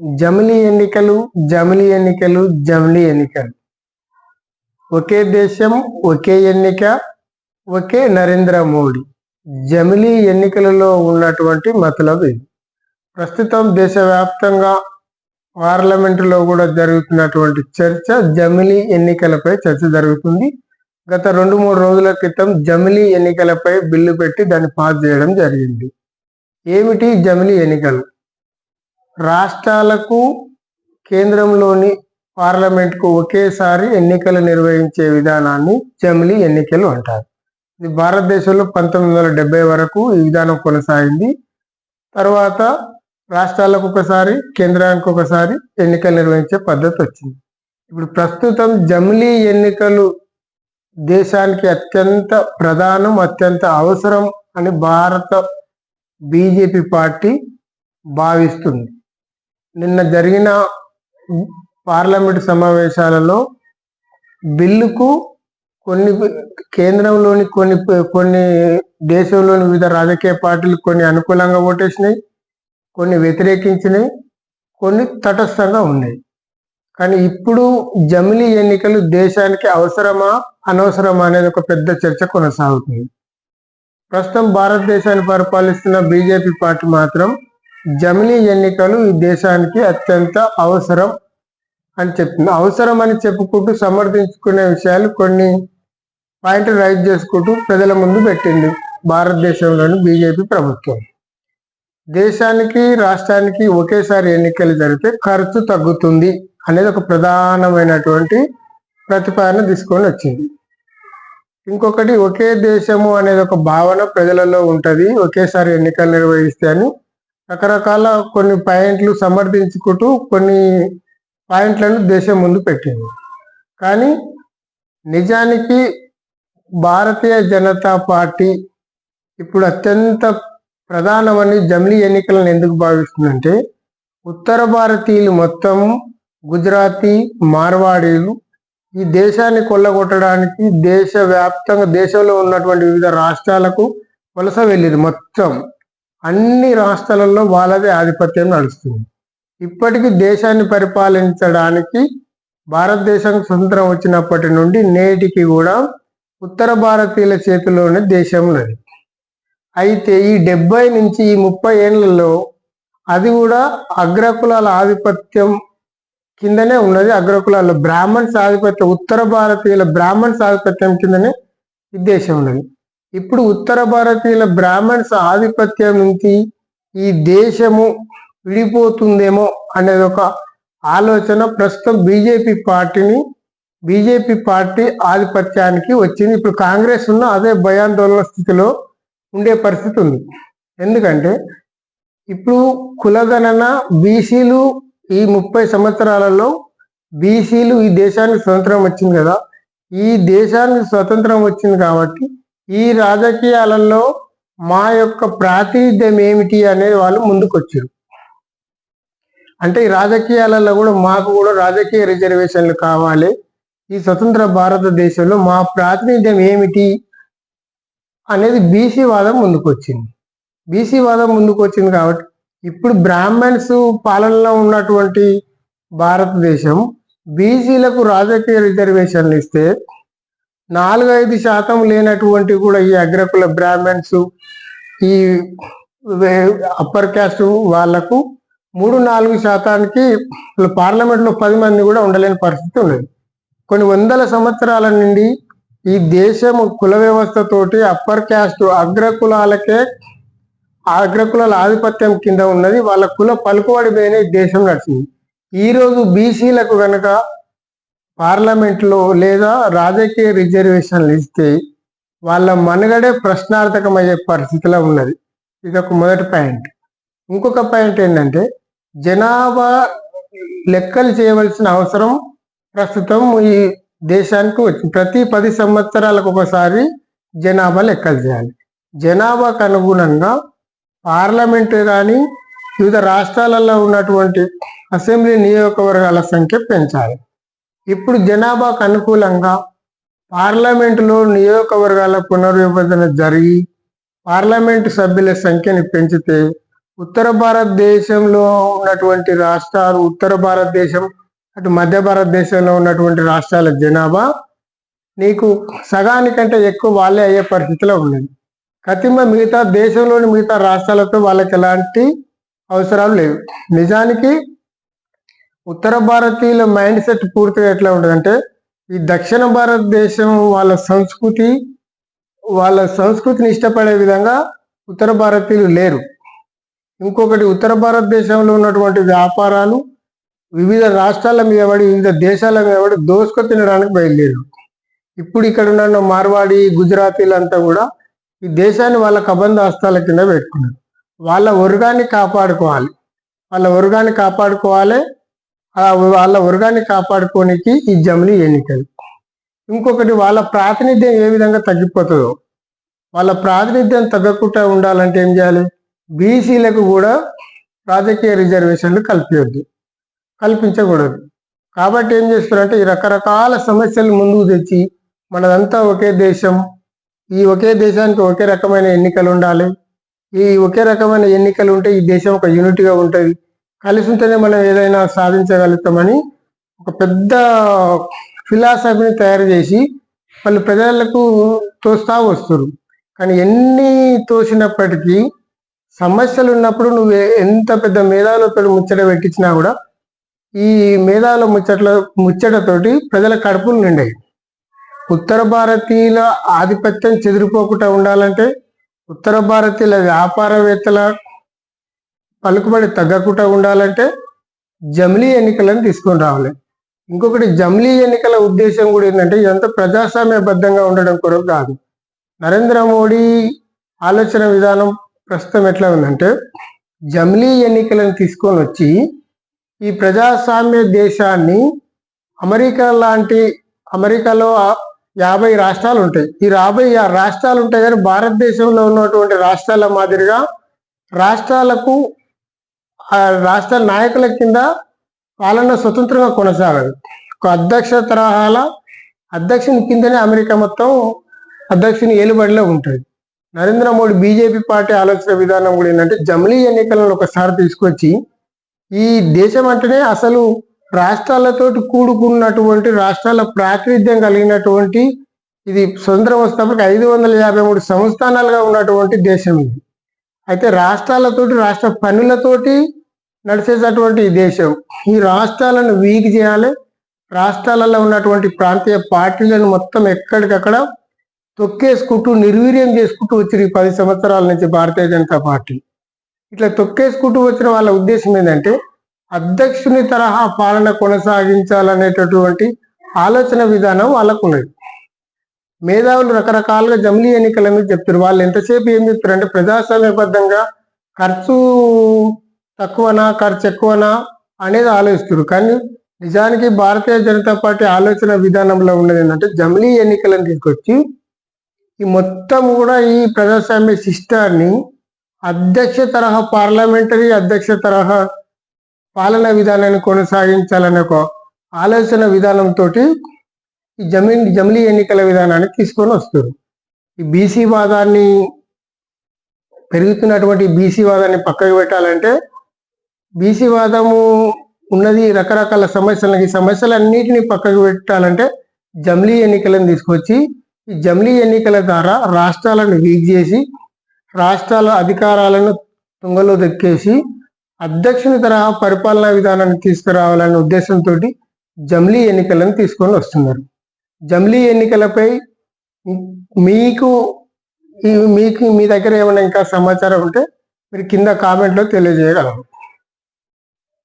జమిలీ ఎన్నికలు జమిలీ ఎన్నికలు జమిలీ ఎన్నికలు. ఒకే దేశం ఒకే ఎన్నిక ఒకే నరేంద్ర మోడీ. జమిలీ ఎన్నికలలో ఉన్నటువంటి మతలబ్ ఇది. ప్రస్తుతం దేశవ్యాప్తంగా పార్లమెంటులో కూడా జరుగుతున్నటువంటి చర్చ జమిలీ ఎన్నికలపై చర్చ జరుగుతుంది. గత రెండు మూడు రోజుల క్రితం జమిలీ ఎన్నికలపై బిల్లు పెట్టి దాన్ని పాస్ చేయడం జరిగింది. ఏమిటి జమిలీ ఎన్నికలు? రాష్ట్రాలకు కేంద్రంలోని పార్లమెంట్కు ఒకేసారి ఎన్నికలు నిర్వహించే విధానాన్ని జమిలీ ఎన్నికలు అంటారు. ఇది భారతదేశంలో పంతొమ్మిది వందల వరకు ఈ విధానం కొనసాగింది. తర్వాత రాష్ట్రాలకు ఒకసారి కేంద్రానికి ఒకసారి ఎన్నికలు నిర్వహించే పద్ధతి వచ్చింది. ఇప్పుడు ప్రస్తుతం జమిలీ ఎన్నికలు దేశానికి అత్యంత ప్రధానం అత్యంత అవసరం అని భారత బీజేపీ పార్టీ భావిస్తుంది. నిన్న జరిగిన పార్లమెంట్ సమావేశాలలో బిల్లుకు కొన్ని కేంద్రంలోని కొన్ని కొన్ని దేశంలోని వివిధ రాజకీయ పార్టీలు కొన్ని అనుకూలంగా ఓటేసినాయి కొన్ని వ్యతిరేకించినాయి కొన్ని తటస్థంగా ఉన్నాయి. కానీ ఇప్పుడు జమిలీ ఎన్నికలు దేశానికి అవసరమా అనవసరమా అనేది ఒక పెద్ద చర్చ కొనసాగుతుంది. ప్రస్తుతం భారతదేశాన్ని పరిపాలిస్తున్న బీజేపీ పార్టీ మాత్రం జమిలీ ఎన్నికలు ఈ దేశానికి అత్యంత అవసరం అని చెప్తుంది. అవసరం అని చెప్పుకుంటూ సమర్థించుకునే విషయాలు కొన్ని పాయింట్లు రైజ్ చేసుకుంటూ ప్రజల ముందు పెట్టింది భారతదేశంలోని బీజేపీ ప్రభుత్వం. దేశానికి రాష్ట్రానికి ఒకేసారి ఎన్నికలు జరిగితే ఖర్చు తగ్గుతుంది అనేది ఒక ప్రధానమైనటువంటి ప్రతిపాదన తీసుకొని వచ్చింది. ఇంకొకటి ఒకే దేశము అనేది ఒక భావన ప్రజలలో ఉంటుంది. ఒకేసారి ఎన్నికలు నిర్వహిస్తే అని రకరకాల కొన్ని పాయింట్లు సమర్థించుకుంటూ కొన్ని పాయింట్లను దేశం ముందు పెట్టింది. కానీ నిజానికి భారతీయ జనతా పార్టీ ఇప్పుడు అత్యంత ప్రధానమని జమిలీ ఎన్నికలను ఎందుకు భావిస్తుందంటే ఉత్తర భారతీయులు మొత్తం గుజరాతీ మార్వాడీలు ఈ దేశాన్ని కొల్లగొట్టడానికి దేశ వ్యాప్తంగా దేశంలో ఉన్నటువంటి వివిధ రాష్ట్రాలకు వలస వెళ్ళింది మొత్తం. అన్ని రాష్ట్రాలలో వాళ్ళదే ఆధిపత్యం నడుస్తుంది. ఇప్పటికీ దేశాన్ని పరిపాలించడానికి భారతదేశం స్వతంత్రం వచ్చినప్పటి నుండి నేటికి కూడా ఉత్తర భారతీయుల చేతిలోనే దేశం ఉన్నది. అయితే ఈ డెబ్బై నుంచి ఈ ముప్పై ఏళ్ళలో అది కూడా అగ్రకులాల ఆధిపత్యం కిందనే ఉన్నది. అగ్రకులాల బ్రాహ్మణ్స్ ఆధిపత్యం ఉత్తర భారతీయుల బ్రాహ్మణ్స్ ఆధిపత్యం కిందనే ఈ దేశం ఉన్నది. ఇప్పుడు ఉత్తర భారతీయుల బ్రాహ్మణ్స్ ఆధిపత్యం నుంచి ఈ దేశము విడిపోతుందేమో అనేది ఒక ఆలోచన. ప్రస్తుతం బీజేపీ పార్టీని బీజేపీ పార్టీ ఆధిపత్యానికి వచ్చింది. ఇప్పుడు కాంగ్రెస్ ఉన్న అదే భయాందోళన స్థితిలో ఉండే పరిస్థితి ఉంది. ఎందుకంటే ఇప్పుడు కులగణన బీసీలు ఈ ముప్పై సంవత్సరాలలో బీసీలు ఈ దేశానికి స్వతంత్రం వచ్చింది కదా. ఈ దేశానికి స్వతంత్రం వచ్చింది కాబట్టి ఈ రాజకీయాలలో మా యొక్క ప్రాతినిధ్యం ఏమిటి అనేది వాళ్ళు ముందుకొచ్చారు. అంటే ఈ రాజకీయాలలో కూడా మాకు కూడా రాజకీయ రిజర్వేషన్లు కావాలి. ఈ స్వతంత్ర భారతదేశంలో మా ప్రాతినిధ్యం ఏమిటి అనేది బీసీ వాదం ముందుకు వచ్చింది బీసీ వాదం ముందుకు వచ్చింది కాబట్టి ఇప్పుడు బ్రాహ్మణ్స్ పాలనలో ఉన్నటువంటి భారతదేశం బీసీలకు రాజకీయ రిజర్వేషన్లు ఇస్తే నాలుగైదు శాతం లేనటువంటి కూడా ఈ అగ్రకుల బ్రాహ్మణ్స్ ఈ అప్పర్ క్యాస్ట్ వాళ్ళకు మూడు నాలుగు శాతానికి పార్లమెంట్లో పది మంది కూడా ఉండలేని పరిస్థితి ఉన్నది. కొన్ని వందల సంవత్సరాల నుండి ఈ దేశం కుల వ్యవస్థతోటి అప్పర్ క్యాస్ట్ అగ్రకులాలకే అగ్రకులాల ఆధిపత్యం కింద ఉన్నది. వాళ్ళ కుల పలుకుబడి దేశం నడిచింది. ఈ రోజు బీసీలకు కనుక పార్లమెంట్లో లేదా రాజకీయ రిజర్వేషన్లు ఇస్తే వాళ్ళ మనుగడే ప్రశ్నార్థకమయ్యే పరిస్థితిలో ఉన్నది. ఇది ఒక మొదటి పాయింట్. ఇంకొక పాయింట్ ఏంటంటే జనాభా లెక్కలు చేయవలసిన అవసరం ప్రస్తుతం ఈ దేశానికి వచ్చి ప్రతి పది సంవత్సరాలకు ఒకసారి జనాభా లెక్కలు చేయాలి. జనాభాకు అనుగుణంగా పార్లమెంట్ కానీ వివిధ రాష్ట్రాలలో ఉన్నటువంటి అసెంబ్లీ నియోజకవర్గాల సంఖ్య పెంచాలి. ఇప్పుడు జనాభాకు అనుకూలంగా పార్లమెంటులో నియోజకవర్గాల పునర్విభజన జరిగి పార్లమెంటు సభ్యుల సంఖ్యని పెంచితే ఉత్తర భారతదేశంలో ఉన్నటువంటి రాష్ట్రాలు ఉత్తర భారతదేశం అటు మధ్య భారతదేశంలో ఉన్నటువంటి రాష్ట్రాల జనాభా నీకు సగానికంటే ఎక్కువ వాళ్ళే అయ్యే పరిస్థితిలో ఉన్నది. కతిమ మిగతా దేశంలోని మిగతా రాష్ట్రాలతో వాళ్ళకి ఎలాంటి అవసరాలు లేవు. నిజానికి ఉత్తర భారతీయుల మైండ్ సెట్ పూర్తిగా ఎట్లా ఉంటుందంటే ఈ దక్షిణ భారతదేశం వాళ్ళ సంస్కృతి వాళ్ళ సంస్కృతిని ఇష్టపడే విధంగా ఉత్తర భారతీయులు లేరు. ఇంకొకటి ఉత్తర భారతదేశంలో ఉన్నటువంటి వ్యాపారాలు వివిధ రాష్ట్రాల మీద పడి వివిధ దేశాల మీద పడి దోసుకు తినడానికి బయలుదేరు. ఇప్పుడు ఇక్కడ ఉన్న మార్వాడి గుజరాతీలంతా కూడా ఈ దేశాన్ని వాళ్ళ కబంధ హస్తాల కింద పెట్టుకున్నారు. వాళ్ళ వర్గాన్ని కాపాడుకోవాలి. వాళ్ళ వర్గాన్ని కాపాడుకోవాలి. వాళ్ళ వర్గాన్ని కాపాడుకోనికి ఈ జమిలీ ఎన్నికలు. ఇంకొకటి వాళ్ళ ప్రాతినిధ్యం ఏ విధంగా తగ్గిపోతుందో. వాళ్ళ ప్రాతినిధ్యం తగ్గకుండా ఉండాలంటే ఏం చేయాలి? బీసీలకు కూడా రాజకీయ రిజర్వేషన్లు కల్పించద్దు కల్పించకూడదు. కాబట్టి ఏం చేస్తారంటే ఈ రకరకాల సమస్యలు ముందుకు తెచ్చి మనదంతా ఒకే దేశం ఈ ఒకే దేశానికి ఒకే రకమైన ఎన్నికలు ఉండాలి. ఈ ఒకే రకమైన ఎన్నికలు ఉంటే ఈ దేశం ఒక యూనిట్గా ఉంటుంది. కలిసి ఉంటేనే మనం ఏదైనా సాధించగలుగుతామని ఒక పెద్ద ఫిలాసఫీని తయారు చేసి వాళ్ళు ప్రజలకు తోస్తా వస్తారు కానీ ఎన్ని తోసినప్పటికీ సమస్యలు ఉన్నప్పుడు నువ్వు ఎంత పెద్ద మేధావులతో ముచ్చట పెట్టించినా కూడా ఈ మేధావుల ముచ్చట్ల ముచ్చటతోటి ప్రజల కడుపులు నిండాయి. ఉత్తర భారతీయుల ఆధిపత్యం చెదిరిపోకుండా ఉండాలంటే ఉత్తర భారతీయుల వ్యాపారవేత్తల పలుకుబడి తగ్గకుండా ఉండాలంటే జమిలీ ఎన్నికలను తీసుకొని రావాలి. ఇంకొకటి జమిలీ ఎన్నికల ఉద్దేశం కూడా ఏంటంటే ఇదంతా ప్రజాస్వామ్యబద్ధంగా ఉండడం కొరకు కాదు. నరేంద్ర మోడీ ఆలోచన విధానం ప్రస్తుతం ఎట్లా ఉందంటే జమిలీ ఎన్నికలను తీసుకొని వచ్చి ఈ ప్రజాస్వామ్య దేశాన్ని అమెరికా లాంటి అమెరికాలో యాభై రాష్ట్రాలు ఉంటాయి. ఈ యాభై రాష్ట్రాలు ఉంటాయి కానీ భారతదేశంలో ఉన్నటువంటి రాష్ట్రాల మాదిరిగా రాష్ట్రాలకు ఆ రాష్ట్ర నాయకుల కింద పాలన స్వతంత్రంగా కొనసాగదు. ఒక అధ్యక్ష తరహాల అధ్యక్షుని కిందనే అమెరికా మొత్తం అధ్యక్షుని ఏలుబడిలో ఉంటుంది. నరేంద్ర మోడీ బీజేపీ పార్టీ ఆలోచన విధానం కూడా ఏంటంటే జమిలీ ఎన్నికలను ఒకసారి తీసుకొచ్చి ఈ దేశం అంటేనే అసలు రాష్ట్రాలతోటి కూడుకున్నటువంటి రాష్ట్రాల ప్రాతినిధ్యం కలిగినటువంటి ఇది స్వతంత్రం వస్తున్నప్పటికి ఐదు వందల యాభై మూడు సంస్థానాలుగా ఉన్నటువంటి దేశం ఇది. అయితే రాష్ట్రాలతోటి రాష్ట్ర పనులతోటి నడిచేటటువంటి దేశం. ఈ రాష్ట్రాలను వీక్ చేయాలి. రాష్ట్రాలలో ఉన్నటువంటి ప్రాంతీయ పార్టీలను మొత్తం ఎక్కడికక్కడ తొక్కేసుకుంటూ నిర్వీర్యం చేసుకుంటూ వచ్చిన పది సంవత్సరాల నుంచి భారతీయ జనతా పార్టీ. ఇట్లా తొక్కేసుకుంటూ వచ్చిన వాళ్ళ ఉద్దేశం ఏంటంటే అధ్యక్షుని తరహా పాలన కొనసాగించాలనేటటువంటి ఆలోచన విధానం వాళ్ళకు ఉన్నది మేధావులు రకరకాలుగా జమిలీ ఎన్నికల మీద చెప్తారు వాళ్ళు ఎంతసేపు ఏం చెప్తారు అంటే ప్రజాస్వామ్యబద్ధంగా ఖర్చు తక్కువనా ఖర్చు ఎక్కువనా అనేది ఆలోచిస్తారు కానీ నిజానికి భారతీయ జనతా పార్టీ ఆలోచన విధానంలో ఉన్నది ఏంటంటే జమిలీ ఎన్నికలను తీసుకొచ్చి ఈ మొత్తం కూడా ఈ ప్రజాస్వామ్య సిస్టాన్ని అధ్యక్ష తరహా పార్లమెంటరీ అధ్యక్ష తరహా పాలన విధానాన్ని కొనసాగించాలనే ఒక ఆలోచన విధానంతో ఈ జమీన్ జమిలీ ఎన్నికల విధానాన్ని తీసుకొని వస్తారు ఈ బీసీ వాదాన్ని పెరుగుతున్నటువంటి బీసీ వాదాన్ని పక్కకు పెట్టాలంటే బీసీ వాదము ఉన్నది రకరకాల సమస్యలకి ఈ సమస్యలన్నిటిని పక్కకు పెట్టాలంటే జమ్లీ ఎన్నికలను తీసుకొచ్చి ఈ జమ్లీ ఎన్నికల ద్వారా రాష్ట్రాలను వీక్ చేసి రాష్ట్రాల అధికారాలను తుంగలో దక్కేసి అధ్యక్షుని తరహా పరిపాలనా విధానాన్ని తీసుకురావాలనే ఉద్దేశంతో జమిలీ ఎన్నికలను తీసుకొని వస్తున్నారు. జమ్లీ ఎన్నికలపై మీకు మీకు మీ దగ్గర ఏమైనా ఇంకా సమాచారం ఉంటే మీరు కింద కామెంట్లో తెలియజేయగలరు.